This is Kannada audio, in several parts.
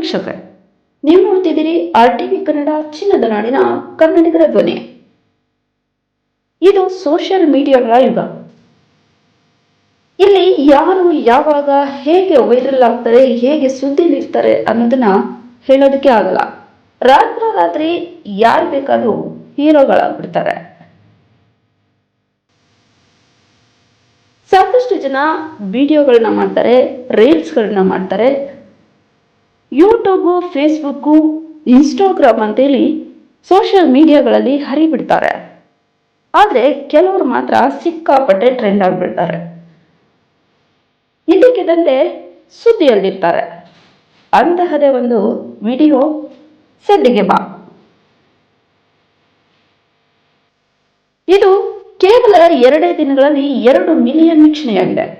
ವೀಕ್ಷಕರೇ, ನೀವು ನೋಡ್ತಿದ್ದೀರಿ ಆರ್ ಟಿವಿ ಕನ್ನಡ ಚಿನ್ನದ ನಾಡಿನ ಕನ್ನಡಿಗರ ಧ್ವನಿ. ಇದು ಸೋಷಿಯಲ್ ಮೀಡಿಯಾಗಳ ಯುಗ. ಇಲ್ಲಿ ಯಾರು ಯಾವಾಗ ಹೇಗೆ ವೈರಲ್ ಆಗ್ತಾರೆ, ಹೇಗೆ ಸುದ್ದಿ ನೀಡ್ತಾರೆ ಅನ್ನೋದನ್ನ ಹೇಳೋದಕ್ಕೆ ಆಗಲ್ಲ. ರಾತ್ರೋರಾತ್ರಿ ಯಾರು ಬೇಕಾದ್ರೂ ಹೀರೋಗಳಾಗ್ಬಿಡ್ತಾರೆ. ಸಾಕಷ್ಟು ಜನ ವಿಡಿಯೋಗಳನ್ನ ಮಾಡ್ತಾರೆ, ರೀಲ್ಸ್ಗಳನ್ನ ಮಾಡ್ತಾರೆ. ಯೂಟ್ಯೂಬು, ಫೇಸ್ಬುಕ್ಕು, ಇನ್ಸ್ಟಾಗ್ರಾಮ್ ಅಂತೇಳಿ ಸೋಷಿಯಲ್ ಮೀಡಿಯಾಗಳಲ್ಲಿ ಹರಿಬಿಡ್ತಾರೆ. ಆದರೆ ಕೆಲವರು ಮಾತ್ರ ಸಿಕ್ಕಾಪಟ್ಟೆ ಟ್ರೆಂಡ್ ಆಗಿಬಿಡ್ತಾರೆ. ಇದಕ್ಕಿದ್ದಂತೆ ಸುದ್ದಿಯಲ್ಲಿರ್ತಾರೆ. ಅಂತಹದೇ ಒಂದು ವಿಡಿಯೋ ಸದ್ದಿಗೆ ಬಾ. ಇದು ಕೇವಲ ಎರಡೇ ದಿನಗಳಲ್ಲಿ ಎರಡು ಮಿಲಿಯನ್ ವೀಕ್ಷಣೆಯಾಗಿದೆ.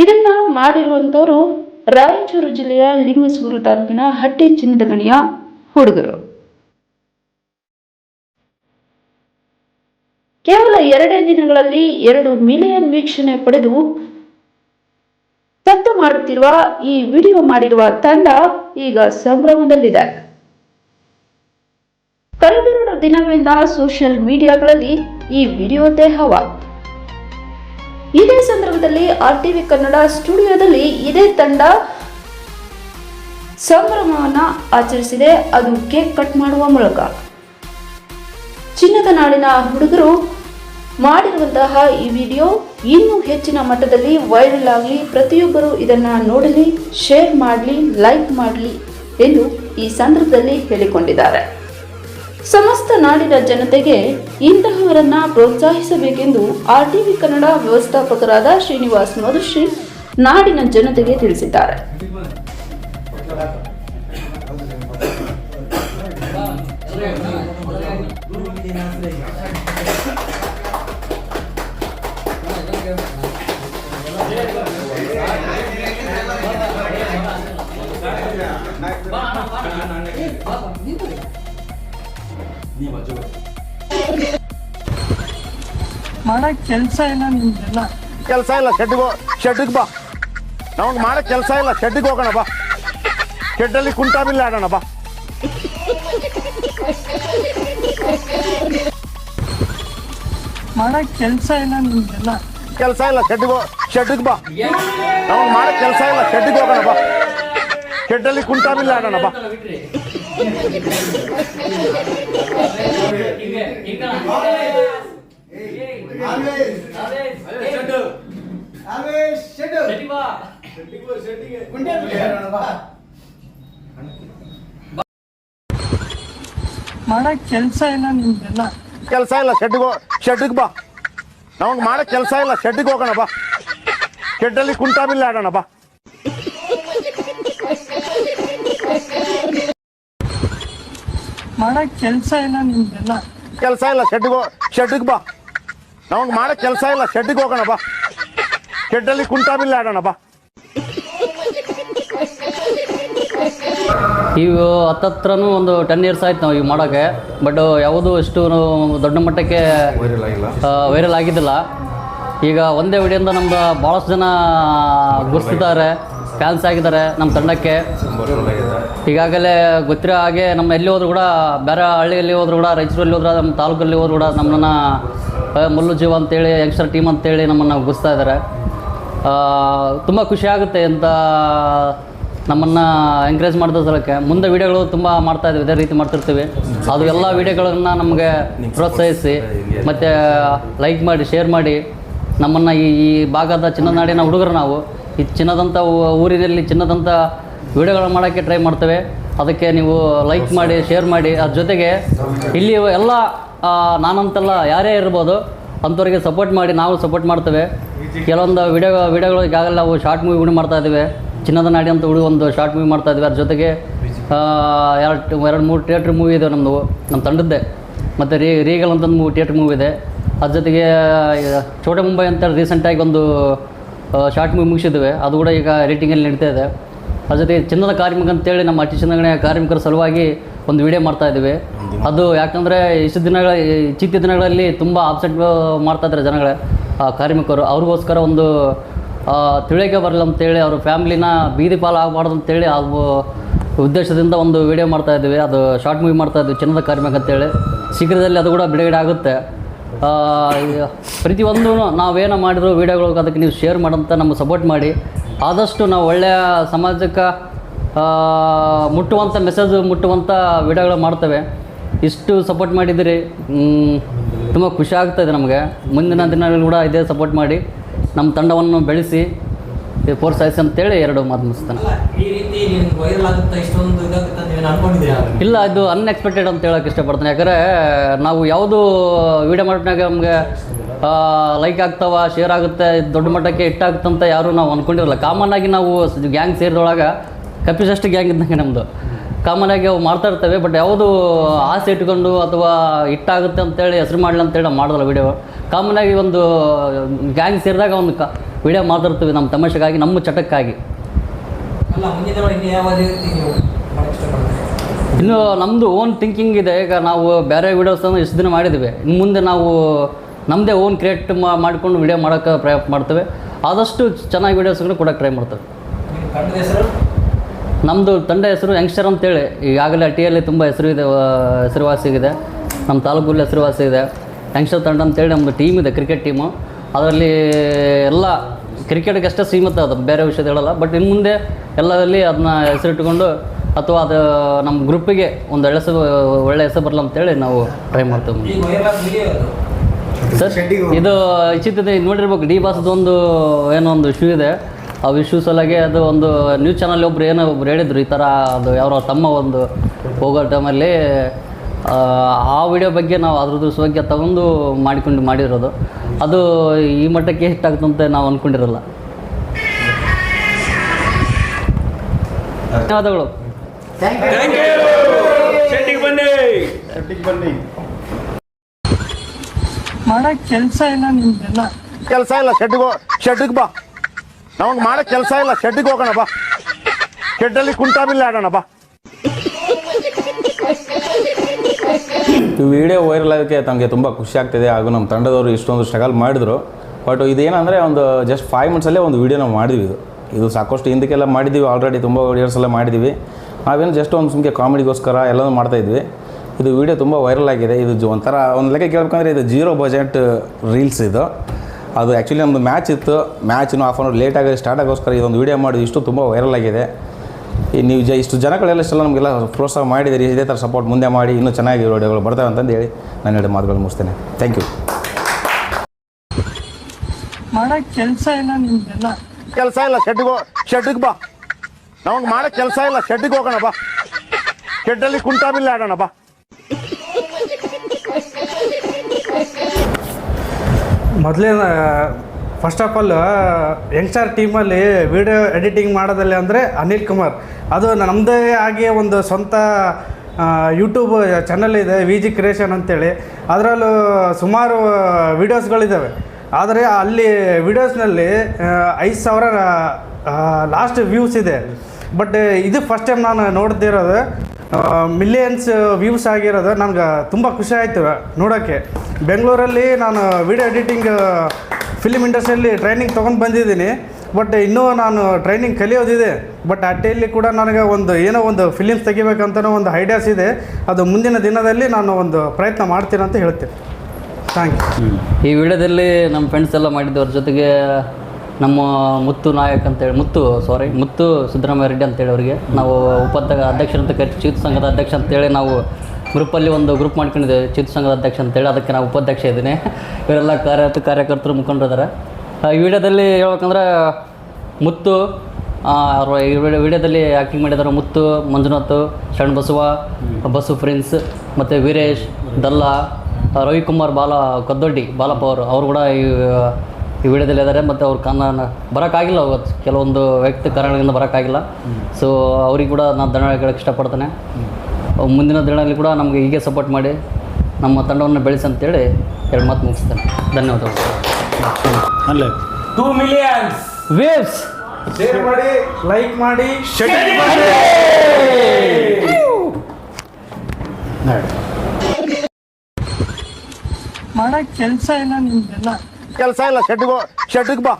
ಇದನ್ನ ಮಾಡಿರುವಂತವರು ರಾಯಚೂರು ಜಿಲ್ಲೆಯ ಲಿಂಗಸೂರು ತಾಲೂಕಿನ ಹಟ್ಟಿ ಚಿನ್ನದಗಣಿಯ ಹುಡುಗರು. ಕೇವಲ ಎರಡೇ ದಿನಗಳಲ್ಲಿ ಎರಡು ಮಿಲಿಯನ್ ವೀಕ್ಷಣೆ ಪಡೆದು ಸದ್ದು ಮಾಡುತ್ತಿರುವ ಈ ವಿಡಿಯೋ ಮಾಡಿರುವ ತಂಡ ಈಗ ಸಂಭ್ರಮದಲ್ಲಿದೆ. ಕಳೆದೆರಡು ದಿನಗಳಿಂದ ಸೋಷಿಯಲ್ ಮೀಡಿಯಾಗಳಲ್ಲಿ ಈ ವಿಡಿಯೋದೇ ಹವಾ ಇದೇ ಸಂದರ್ಭದಲ್ಲಿ ಆರ್ ಟಿವಿ ಕನ್ನಡ ಸ್ಟುಡಿಯೋದಲ್ಲಿ ಇದೇ ತಂಡ ಸಂಭ್ರಮವನ್ನು ಆಚರಿಸಿದೆ. ಅದು ಕೇಕ್ ಕಟ್ ಮಾಡುವ ಮೂಲಕ. ಚಿನ್ನದ ನಾಡಿನ ಹುಡುಗರು ಮಾಡಿರುವಂತಹ ಈ ವಿಡಿಯೋ ಇನ್ನೂ ಹೆಚ್ಚಿನ ಮಟ್ಟದಲ್ಲಿ ವೈರಲ್ ಆಗಲಿ, ಪ್ರತಿಯೊಬ್ಬರು ಇದನ್ನ ನೋಡಲಿ, ಶೇರ್ ಮಾಡಲಿ, ಲೈಕ್ ಮಾಡಲಿ ಎಂದು ಈ ಸಂದರ್ಭದಲ್ಲಿ ಹೇಳಿಕೊಂಡಿದ್ದಾರೆ. ಸಮಸ್ತ ನಾಡಿನ ಜನತೆಗೆ ಇಂತಹವರನ್ನ ಪ್ರೋತ್ಸಾಹಿಸಬೇಕೆಂದು ಆರ್ ಟಿವಿ ಕನ್ನಡ ವ್ಯವಸ್ಥಾಪಕರಾದ ಶ್ರೀನಿವಾಸ್ ಮಧುಶ್ರೀ ನಾಡಿನ ಜನತೆಗೆ ತಿಳಿಸಿದ್ದಾರೆ. ಮಾಡಕ್ ಕೆಲ್ಸ ಇಲ್ಲ ನಿಮ್ದೆಲ್ಲ? ಕೆಲಸ ಇಲ್ಲ ಶೆಡ್ಗೆ ಶೆಡ್ಗೆ ಬಾ. ನಮಗೆ ಮಾಡಕ್ ಕೆಲಸ ಇಲ್ಲ ಶೆಡ್ಗೆ ಹೋಗೋಣ ಬಾ. ಶೆಡ್ಡಲ್ಲಿ ಕುಂಟಾಬಿಲ್ಲ ಆಡೋಣ ಬಾ. ಮಾಡಕ್ ಕೆಲ್ಸ ಇಲ್ಲ ನಿಮ್ದೆಲ್ಲ? ಕೆಲಸ ಇಲ್ಲ ಶೆಡ್ಗೆ ಶೆಡ್ಗೆ ಬಾ. ನಮಗೆ ಮಾಡಕ್ ಕೆಲಸ ಇಲ್ಲ ಶೆಡ್ಗೆ ಹೋಗೋಣ ಬಾ. ಶೆಡ್ಡಲ್ಲಿ ಕುಂಟಾಬಿಲ್ಲ ಆಡೋಣ ಬಾ. ಮಾಡಕ್ ಕೆಲ್ಸ ಇಲ್ಲ ನಿಮ್ದೆಲ್ಲ. ಕೆಲಸ ಇಲ್ಲ ಶೆಡ್ಗೆ ಶೆಡ್ಗೆ ಬಾ. ನಮಗೆ ಮಾಡಕ್ ಕೆಲಸ ಇಲ್ಲ ಶೆಡ್ಗೆ ಹೋಗೋಣ ಬಾ. ಶೆಡ್ಡಲ್ಲಿ ಕುಂಟಾಬಿಲ್ಲ ಆಡೋಣ ಬಾ. ಮಾಡಕ್ ಕೆಲ್ಸ ಇಲ್ಲ ನಿಮ್ದೆಲ್ಲ ಕೆಲಸ ಇಲ್ಲ ಶೆಡ್ಗೆ ಶೆಡ್ಗೆ ಬಾ. ನಮಗೆ ಮಾಡಕ್ ಕೆಲಸ ಇಲ್ಲ ಶೆಡ್ಗೆ ಹೋಗೋಣ ಬಾ. ಶೆಡ್ಡಲ್ಲಿ ಕುಂಟಾಬಿಲ್ಲ ಆಡೋಣ ಬಾ. ಇವು ಹತ್ತತ್ರನೂ ಒಂದು ಟೆನ್ ಇಯರ್ಸ್ ಆಯ್ತು ನಾವು ಈಗ ಮಾಡೋಕ್ಕೆ ಬಟ್ ಯಾವುದು ಇಷ್ಟು ದೊಡ್ಡ ಮಟ್ಟಕ್ಕೆ ವೈರಲ್ ಆಗಿದ್ದಿಲ್ಲ. ಈಗ ಒಂದೇ ವಿಡಿಯೋದಿಂದ ನಮ್ದು ಭಾಳಷ್ಟು ಜನ ಗುರುತಿದ್ದಾರೆ ಫ್ಯಾನ್ಸ್ ಆಗಿದ್ದಾರೆ ನಮ್ಮ ತಂಡಕ್ಕೆ. ಈಗಾಗಲೇ ಗೊತ್ತಿರೋ ಹಾಗೆ ನಮ್ಮ ಎಲ್ಲಿ ಹೋದ್ರು ಕೂಡ ಬೇರೆ ಹಳ್ಳಿಯಲ್ಲಿ ಹೋದ್ರು ಕೂಡ ರಾಯಚೂರಲ್ಲಿ ಹೋದ್ರೆ ನಮ್ಮ ತಾಲೂಕಲ್ಲಿ ಹೋದ್ರು ಕೂಡ ನಮ್ಮನ್ನು ಮುಲ್ಲು ಜೀವ ಅಂತೇಳಿ ಯಂಗ್ಸ್ಟರ್ ಟೀಮ್ ಅಂತೇಳಿ ನಮ್ಮನ್ನು ಗುರ್ಸ್ತಾ ಇದ್ದಾರೆ ತುಂಬ ಖುಷಿ ಆಗುತ್ತೆ ಅಂತ ನಮ್ಮನ್ನು ಎಂಕರೇಜ್ ಮಾಡಿದ ಸಲಕ್ಕೆ. ಮುಂದೆ ವೀಡಿಯೋಗಳು ತುಂಬ ಮಾಡ್ತಾ ಇದ್ದೀವಿ ಇದೇ ರೀತಿ ಮಾಡ್ತಿರ್ತೀವಿ. ಅದು ಎಲ್ಲ ವೀಡಿಯೋಗಳನ್ನು ನಮಗೆ ಪ್ರೋತ್ಸಾಹಿಸಿ, ಮತ್ತು ಲೈಕ್ ಮಾಡಿ ಶೇರ್ ಮಾಡಿ, ನಮ್ಮನ್ನು ಈ ಈ ಭಾಗದ ಚಿನ್ನನಾಡಿನ ಹುಡುಗರು ನಾವು. ಈ ಚಿನ್ನದಂಥ ಊರಿನಲ್ಲಿ ಚಿನ್ನದಂಥ ವೀಡಿಯೋಗಳು ಮಾಡೋಕ್ಕೆ ಟ್ರೈ ಮಾಡ್ತೇವೆ. ಅದಕ್ಕೆ ನೀವು ಲೈಕ್ ಮಾಡಿ ಶೇರ್ ಮಾಡಿ. ಅದ್ರ ಜೊತೆಗೆ ಇಲ್ಲಿ ಎಲ್ಲ ನಾನಂತೆಲ್ಲ ಯಾರೇ ಇರ್ಬೋದು ಅಂಥವ್ರಿಗೆ ಸಪೋರ್ಟ್ ಮಾಡಿ ನಾವು ಸಪೋರ್ಟ್ ಮಾಡ್ತೇವೆ. ಕೆಲವೊಂದು ವಿಡಿಯೋ ವಿಡಿಯೋಗಳು ಈಗಾಗಲೇ ನಾವು ಶಾರ್ಟ್ ಮೂವಿ ಮಾಡ್ತಾ ಇದ್ದೇವೆ. ಚಿನ್ನದ ನಾಡಿ ಅಂತ ಹುಡುಗ ಒಂದು ಶಾರ್ಟ್ ಮೂವಿ ಮಾಡ್ತಾ ಇದ್ದೀವಿ. ಅದ್ರ ಜೊತೆಗೆ ಎರಡು ಎರಡು ಮೂರು ಥಿಯೇಟ್ರ್ ಮೂವಿ ಇದೆ ನಮ್ಮದು ನಮ್ಮ ತಂಡದ್ದೇ. ಮತ್ತು ರೀ ರೀಗಲ್ ಅಂತ ಒಂದು ಥಿಯೇಟ್ರ್ ಮೂವಿ ಇದೆ. ಅದ್ರ ಜೊತೆಗೆ ಛೋಟೆ ಮುಂಬೈ ಅಂತ ರೀಸೆಂಟಾಗಿ ಒಂದು ಶಾರ್ಟ್ ಮೂವಿ ಮುಗಿಸಿದ್ವಿ ಅದು ಕೂಡ ಈಗ ರೇಟಿಂಗಲ್ಲಿ ನಡೀತಾ ಇದೆ. ಅದ್ರ ಜೊತೆಗೆ ಚಿನ್ನದ ಕಾರ್ಮಿಕ ಅಂತೇಳಿ ನಮ್ಮ ಅಟ್ಟಿ ಚಿನ್ನಗಣೆಯ ಕಾರ್ಮಿಕರ ಸಲುವಾಗಿ ಒಂದು ವಿಡಿಯೋ ಮಾಡ್ತಾ ಇದ್ದೀವಿ. ಅದು ಯಾಕಂದರೆ ಇಷ್ಟು ದಿನಗಳ ಇತ್ತೀಚಿನ ದಿನಗಳಲ್ಲಿ ತುಂಬ ಅಪ್ಸೆಟ್ ಮಾಡ್ತಾ ಇದ್ದಾರೆ ಜನಗಳೇ ಆ ಕಾರ್ಮಿಕರು. ಅವ್ರಿಗೋಸ್ಕರ ಒಂದು ತಿಳಿಯೋಕೆ ಬರಲ್ಲ ಅಂತೇಳಿ ಅವ್ರ ಫ್ಯಾಮ್ಲಿನ ಬೀದಿ ಪಾಲು ಆಗಬಾರ್ದು ಅಂತೇಳಿ ಆ ಉದ್ದೇಶದಿಂದ ಒಂದು ವಿಡಿಯೋ ಮಾಡ್ತಾ ಇದ್ದೀವಿ. ಅದು ಶಾರ್ಟ್ ಮೂವಿ ಮಾಡ್ತಾ ಇದ್ವಿ ಚಿನ್ನದ ಕಾರ್ಮಿಕ ಅಂತೇಳಿ. ಶೀಘ್ರದಲ್ಲಿ ಅದು ಕೂಡ ಬಿಡುಗಡೆ ಆಗುತ್ತೆ. ಪ್ರತಿಯೊಂದು ನಾವೇನೋ ಮಾಡಿರೋ ವೀಡಿಯೋಗಳಿಗೆ ಅದಕ್ಕೆ ನೀವು ಶೇರ್ ಮಾಡೋಂಥ ನಮಗೆ ಸಪೋರ್ಟ್ ಮಾಡಿ. ಆದಷ್ಟು ನಾವು ಒಳ್ಳೆಯ ಸಮಾಜಕ್ಕೆ ಮುಟ್ಟುವಂಥ ಮೆಸೇಜ್ ಮುಟ್ಟುವಂಥ ವಿಡಿಯೋಗಳು ಮಾಡ್ತೇವೆ. ಇಷ್ಟು ಸಪೋರ್ಟ್ ಮಾಡಿದಿರಿ ತುಂಬ ಖುಷಿ ಆಗ್ತಾಯಿದೆ ನಮಗೆ. ಮುಂದಿನ ದಿನಗಳು ಕೂಡ ಇದೇ ಸಪೋರ್ಟ್ ಮಾಡಿ ನಮ್ಮ ತಂಡವನ್ನು ಬೆಳೆಸಿ ಪ್ರೋತ್ಸಾಹಿಸಿ ಅಂತೇಳಿ ಎರಡು ಮಾತು ಮುಗಿಸ್ತಾನೆ. ಇಲ್ಲ ಇದು ಅನ್ಎಕ್ಸ್ಪೆಕ್ಟೆಡ್ ಅಂತ ಹೇಳೋಕೆ ಇಷ್ಟಪಡ್ತೇನೆ. ಯಾಕಂದರೆ ನಾವು ಯಾವುದು ವೀಡಿಯೋ ಮಾಡಿದಾಗ ನಮಗೆ ಲೈಕ್ ಆಗ್ತಾವ ಶೇರ್ ಆಗುತ್ತೆ ದೊಡ್ಡ ಮಟ್ಟಕ್ಕೆ ಹಿಟ್ ಆಗುತ್ತಂತ ಯಾರೂ ನಾವು ಅನ್ಕೊಂಡಿರಲ್ಲ. ಕಾಮನ್ ಆಗಿ ನಾವು ಗ್ಯಾಂಗ್ ಸೇರಿದೊಳಗೆ ಕಪ್ಪಿಸಷ್ಟು ಗ್ಯಾಂಗ್ ಇದ್ದಂಗೆ ನಮ್ಮದು ಕಾಮನ್ ಆಗಿ ಅವು ಮಾಡ್ತಾ ಇರ್ತೇವೆ ಬಟ್ ಯಾವುದು ಆಸೆ ಇಟ್ಕೊಂಡು ಅಥವಾ ಇಟ್ಟಾಗುತ್ತೆ ಅಂತೇಳಿ ಹೆಸರು ಮಾಡಲಿ ಅಂತೇಳಿ ನಾವು ಮಾಡೋದಲ್ಲ ವೀಡಿಯೋ ಕಾಮನ್ ಆಗಿ ಒಂದು ಗ್ಯಾಂಗ್ ಸೇರಿದಾಗ ಒಂದು ಕ ವೀಡಿಯೋ ಮಾತಾಡ್ತೀವಿ ನಮ್ಮ ತಮಾಷೆಗಾಗಿ ನಮ್ಮ ಚಟಕ್ಕಾಗಿ. ಇನ್ನು ನಮ್ಮದು ಓನ್ ಥಿಂಕಿಂಗ್ ಇದೆ. ಈಗ ನಾವು ಬೇರೆ ವೀಡಿಯೋಸನ್ನು ಇಷ್ಟು ದಿನ ಮಾಡಿದ್ದೀವಿ ಇನ್ನು ಮುಂದೆ ನಾವು ನಮ್ಮದೇ ಓನ್ ಕ್ರಿಯೇಟ್ ಮಾಡಿಕೊಂಡು ವಿಡಿಯೋ ಮಾಡೋಕ್ಕೆ ಪ್ರಯತ್ನ ಮಾಡ್ತೇವೆ. ಆದಷ್ಟು ಚೆನ್ನಾಗಿ ವೀಡಿಯೋಸ್ಗಳು ಕೊಡೋಕ್ಕೆ ಟ್ರೈ ಮಾಡ್ತೇವೆ. ನಮ್ಮದು ತಂಡ ಹೆಸರು ಯಂಗ್ಸ್ಟರ್ ಅಂತೇಳಿ. ಈಗಾಗಲೇ ಟಿಯಲ್ಲಿ ತುಂಬ ಹೆಸರು ಇದೆ ಹೆಸರುವಾಸಿಗಿದೆ ನಮ್ಮ ತಾಲೂಕಲ್ಲಿ ಹೆಸರುವಾಸಿ ಇದೆ. ಯಂಗ್ಸ್ಟರ್ ತಂಡ ಅಂತೇಳಿ ನಮ್ಮದು ಟೀಮ್ ಇದೆ ಕ್ರಿಕೆಟ್ ಟೀಮು ಅದರಲ್ಲಿ ಎಲ್ಲ ಕ್ರಿಕೆಟ್ಗೆ ಅಷ್ಟೇ ಸೀಮಿತ ಅದು, ಬೇರೆ ವಿಷಯದ ಹೇಳಲ್ಲ. ಬಟ್ ಇನ್ನು ಮುಂದೆ ಎಲ್ಲದಲ್ಲಿ ಅದನ್ನ ಹೆಸರಿಟ್ಟುಕೊಂಡು ಅಥವಾ ಅದು ನಮ್ಮ ಗ್ರೂಪಿಗೆ ಒಂದು ಹೆಸರು, ಒಳ್ಳೆ ಹೆಸರು ಬರಲ್ಲ ಅಂತೇಳಿ ನಾವು ಟ್ರೈ ಮಾಡ್ತೇವೆ. ಸರ್ ಇದು ಚಿತ್ರದ ಇದು ನೋಡಿರ್ಬೇಕು ಡಿ ಬಾಸದೊಂದು ಒಂದು ಏನೋ ಒಂದು ಇಶ್ಯೂ ಇದೆ. ಆ ಇಶ್ಯೂ ಸಲಗೆ ಅದು ಒಂದು ನ್ಯೂಸ್ ಚಾನಲ್ ಒಬ್ರು ಏನೋ ಒಬ್ರು ಹೇಳಿದ್ರು ಈ ಥರ ಅದು ಯಾರೋ ತಮ್ಮ ಒಂದು ಹೋಗೋ ಟೈಮಲ್ಲಿ ಆ, ಆ ವಿಡಿಯೋ ಬಗ್ಗೆ ನಾವು ಅದ್ರದ್ದು ಬಗ್ಗೆ ತಗೊಂಡು ಮಾಡಿಕೊಂಡು ಮಾಡಿರೋದು. ಅದು ಈ ಮಟ್ಟಕ್ಕೆ ಹಿಟ್ಟಾಗ್ತಂತೆ ನಾವು ಅಂದ್ಕೊಂಡಿರಲ್ಲ ಧನ್ಯವಾದಗಳು. ಮಾಡೋ ಕೆಲಸ ಇಲ್ಲ ನಿಮ್ದೆಲ್ಲ. ಕೆಲಸ ಇಲ್ಲ ಶೆಡ್ಗೆ ಶೆಡ್ಗೆ ಬಾ. ನಮಗೆ ಮಾಡೋ ಕೆಲಸ ಇಲ್ಲ ಶೆಡ್ಗೆ ಹೋಗೋಣ ಬಾ. ಶೆಡ್ಡಲ್ಲಿ ಕುಂಟಾಬಿಲ್ಲ ಆಡೋಣ ಬಾ. ಈ ವಿಡಿಯೋ ವೈರಲ್ ಆಗೋಕ್ಕೆ ತಮಗೆ ತುಂಬ ಖುಷಿ ಆಗ್ತಿದೆ ಹಾಗೂ ನಮ್ಮ ತಂಡದವರು ಇಷ್ಟೊಂದು ಸ್ಟ್ರಗಲ್ ಮಾಡಿದ್ರು. ಬಟ್ ಇದೇನಂದರೆ ಒಂದು ಜಸ್ಟ್ ಫೈವ್ ಮಿನಿಟ್ಸಲ್ಲೇ ಒಂದು ವೀಡಿಯೋ ನಾವು ಮಾಡಿದ್ವಿ ಇದು. ಇದು ಸಾಕಷ್ಟು ಹಿಂದಕ್ಕೆಲ್ಲ ಮಾಡಿದ್ದೀವಿ ಆಲ್ರೆಡಿ ತುಂಬ ವೀಡಿಯೋಸ್ ಎಲ್ಲ ಮಾಡಿದ್ದೀವಿ. ನಾವೇನು ಜಸ್ಟ್ ಒಂದು ಸುಮ್ಮನೆ ಕಾಮಿಡಿಗೋಸ್ಕರ ಎಲ್ಲನೂ ಮಾಡ್ತಾಯಿದ್ವಿ ಇದು ವಿಡಿಯೋ ತುಂಬ ವೈರಲ್ ಆಗಿದೆ. ಇದು ಜೊ- ಒಂಥರ ಒಂದು ಲೆಕ್ಕ ಕೇಳ್ಬೇಕಂದ್ರೆ ಇದು ಜೀರೋ ಬಜೆಟ್ ರೀಲ್ಸ್ ಇದು. ಅದು ಆ್ಯಕ್ಚುಲಿ ನಮ್ಮದು ಮ್ಯಾಚ್ ಇತ್ತು. ಮ್ಯಾಚ್ನು ಹಾಫ್ ಅನ್ ಅವರ್ ಲೇಟಾಗಿ ಸ್ಟಾರ್ಟ್ ಆಗೋಸ್ಕರ ಇದೊಂದು ವೀಡಿಯೋ ಮಾಡಿ ಇಷ್ಟು ತುಂಬ ವೈರಲ್ ಆಗಿದೆ. ಈ ನೀವು ಜ ಇಷ್ಟು ಜನಗಳೆಲ್ಲ ಇಷ್ಟೆಲ್ಲ ನಮಗೆಲ್ಲ ಪ್ರೋತ್ಸಾಹ ಮಾಡಿದ್ದೀರಿ. ಇದೇ ಥರ ಸಪೋರ್ಟ್ ಮುಂದೆ ಮಾಡಿ ಇನ್ನೂ ಚೆನ್ನಾಗಿ ವಿಡಿಯೋಗಳು ಬರ್ತವೆ ಅಂತಂದು ಹೇಳಿ ನಾನು ಎರಡು ಮಾತುಗಳು ಮುಗಿಸ್ತೇನೆ. ಥ್ಯಾಂಕ್ ಯು ಮಾಡಕ್ಕೆ ಕೆಲಸ ಇಲ್ಲ ನಿಮ್ದೆಲ್ಲ ಕೆಲಸ ಇಲ್ಲ ಶೆಡ್ಗೆ ಶೆಡ್ಗೆ ಬಾ. ನಮಗೆ ಮಾಡೋ ಕೆಲಸ ಇಲ್ಲ ಶೆಡ್ಗೆ ಹೋಗೋಣ ಬಾ. ಶೆಡ್ಡಲ್ಲಿ ಕುಂಟಾಬಿಲ್ಲ ಆಡೋಣ ಬಾ. ಮೊದಲೇ ಫಸ್ಟ್ ಆಫ್ ಆಲ್ ಯಂಗ್ಸ್ಟಾರ್ ಟೀಮಲ್ಲಿ ವಿಡಿಯೋ ಎಡಿಟಿಂಗ್ ಮಾಡೋದಲ್ಲಿ ಅಂದರೆ ಅನಿಲ್ ಕುಮಾರ್. ಅದು ನಮ್ಮದೇ ಆಗಿ ಒಂದು ಸ್ವಂತ ಯೂಟ್ಯೂಬ್ ಚಾನಲ್ ಇದೆ ವಿ ಜಿ ಕ್ರಿಯೇಷನ್ ಅಂತೇಳಿ. ಅದರಲ್ಲೂ ಸುಮಾರು ವೀಡಿಯೋಸ್ಗಳಿದ್ದಾವೆ ಆದರೆ ಅಲ್ಲಿ ವೀಡಿಯೋಸ್ನಲ್ಲಿ ಐದು ಸಾವಿರ ಲಾಸ್ಟ್ ವ್ಯೂಸ್ ಇದೆ. ಬಟ್ ಇದು ಫಸ್ಟ್ ಟೈಮ್ ನಾನು ನೋಡ್ತಿರೋದು ಮಿಲಿಯನ್ಸ್ ವ್ಯೂಸ್ ಆಗಿರೋದು ನನಗೆ ತುಂಬ ಖುಷಿ ಆಯಿತು ನೋಡೋಕ್ಕೆ. ಬೆಂಗಳೂರಲ್ಲಿ ನಾನು ವಿಡಿಯೋ ಎಡಿಟಿಂಗ್ ಫಿಲಿಮ್ ಇಂಡಸ್ಟ್ರಿಯಲ್ಲಿ ಟ್ರೈನಿಂಗ್ ತೊಗೊಂಡು ಬಂದಿದ್ದೀನಿ. ಬಟ್ ಇನ್ನೂ ನಾನು ಟ್ರೈನಿಂಗ್ ಕಲಿಯೋದಿದೆ. ಬಟ್ ಅಟ್ಟೆಯಲ್ಲಿ ಕೂಡ ನನಗೆ ಒಂದು ಏನೋ ಒಂದು ಫಿಲಿಮ್ಸ್ ತೆಗಿಬೇಕಂತನೋ ಒಂದು ಐಡಿಯಾಸ್ ಇದೆ. ಅದು ಮುಂದಿನ ದಿನದಲ್ಲಿ ನಾನು ಒಂದು ಪ್ರಯತ್ನ ಮಾಡ್ತೀನಿ ಅಂತ ಹೇಳ್ತೀನಿ. ಥ್ಯಾಂಕ್ ಯು ಈ ವಿಡಿಯೋದಲ್ಲಿ ನಮ್ಮ ಫ್ರೆಂಡ್ಸ್ ಎಲ್ಲ ಮಾಡಿದ್ದವ್ರ ಜೊತೆಗೆ ನಮ್ಮ ಮುತ್ತು ನಾಯಕ್ ಅಂತೇಳಿ ಮುತ್ತು ಸಾರಿ ಮುತ್ತು ಸಿದ್ದರಾಮಯ್ಯ ರೆಡ್ಡಿ ಅಂತೇಳಿ ಅವರಿಗೆ. ನಾವು ಉಪಾಧ್ಯಕ್ಷ ಅಧ್ಯಕ್ಷರಂತ ಕರಿತೀವಿ ಚೀತ ಸಂಘದ ಅಧ್ಯಕ್ಷ ಅಂತೇಳಿ ನಾವು ಗ್ರೂಪಲ್ಲಿ ಒಂದು ಗ್ರೂಪ್ ಮಾಡ್ಕೊಂಡಿದ್ದೇವೆ ಚೀತು ಸಂಘದ ಅಧ್ಯಕ್ಷ ಅಂತೇಳಿ ಅದಕ್ಕೆ ನಾವು ಉಪಾಧ್ಯಕ್ಷ ಇದ್ದೀನಿ. ಇವರೆಲ್ಲ ಕಾರ್ಯ ಕಾರ್ಯಕರ್ತರು ಮುಖಂಡರಿದ್ದಾರೆ. ಈ ವಿಡಿಯೋದಲ್ಲಿ ಹೇಳ್ಬೇಕಂದ್ರೆ ಮುತ್ತು ಈ ವಿಡಿಯೋದಲ್ಲಿ ಆ್ಯಕ್ಟಿಂಗ್ ಮಾಡಿದ್ದಾರೆ ಮುತ್ತು, ಮಂಜುನಾಥ್, ಶರಣ್ ಬಸವ, ಬಸು ಪ್ರಿನ್ಸ್, ಮತ್ತು ವೀರೇಶ್, ದಲ್ಲಾ, ರವಿಕುಮಾರ್ ಬಾಲ, ಕದ್ದೊಡ್ಡಿ, ಬಾಲಪ್ಪ ಅವರು. ಅವರು ಕೂಡ ಈ ಈ ವಿಡಿಯೋದಲ್ಲಿ ಇದ್ದಾರೆ ಮತ್ತು ಅವ್ರು ಕನ್ನ ಬರೋಕ್ಕಾಗಿಲ್ಲ ಅವತ್ತು ಕೆಲವೊಂದು ವ್ಯಕ್ತಿ ಕಾರಣಗಳಿಂದ ಬರೋಕ್ಕಾಗಿಲ್ಲ. ಸೊ ಅವ್ರಿಗೆ ಕೂಡ ನಾನು ಧನ್ಯವಾದ ಹೇಳಕ್ಕೆ ಇಷ್ಟಪಡ್ತೇನೆ. ಮುಂದಿನ ದಿನಗಳಲ್ಲಿ ಕೂಡ ನಮಗೆ ಹೀಗೆ ಸಪೋರ್ಟ್ ಮಾಡಿ ನಮ್ಮ ತಂಡವನ್ನು ಬೆಳೆಸಿ ಅಂತೇಳಿ ಎರಡು ಮಾತು ಮುಗಿಸ್ತೇನೆ. ಧನ್ಯವಾದಗಳು. ಟೂ ಮಿಲಿಯನ್ಸ್ ವೇವ್ಸ್ ಶೇರ್ ಮಾಡಿ ಲೈಕ್ ಮಾಡಿ ಮಾಡೋ. ಕೆಲಸ ಇಲ್ಲ ನಿಮ್ದೆಲ್ಲ. ಕೆಲಸ ಇಲ್ಲ ಶೆಡ್ಗೆ ಶೆಡ್ಗೆ ಬಾ.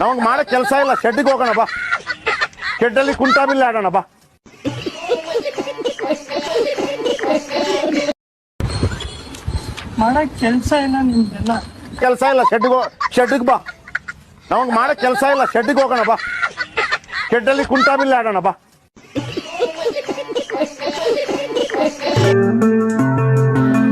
ನಮಗೆ ಮಾಡೋ ಕೆಲಸ ಇಲ್ಲ ಶೆಡ್ಗೆ ಹೋಗೋಣ ಬಾ. ಶೆಡ್ಡಲ್ಲಿ ಕುಂಟಾಬಿಲ್ಲ ಆಡೋಣ ಬಾ. ಕೆಲಸ ಕೆಲ್ಸ ಇಲ್ಲ ನಿಮ್ದೆಲ್ಲ ಕೆಲಸ ಇಲ್ಲ ಶೆಡ್ಗೆ ಶೆಡ್ಗೆ ಬಾ. ನಮಗೆ ಮಾಡೋ ಕೆಲಸ ಇಲ್ಲ ಶೆಡ್ಗೆ ಹೋಗೋಣ ಬಾ. ಶೆಡ್ಡಲ್ಲಿ ಕುಂಟಾಬಿಲ್ಲ ಆಡೋಣ ಬಾ.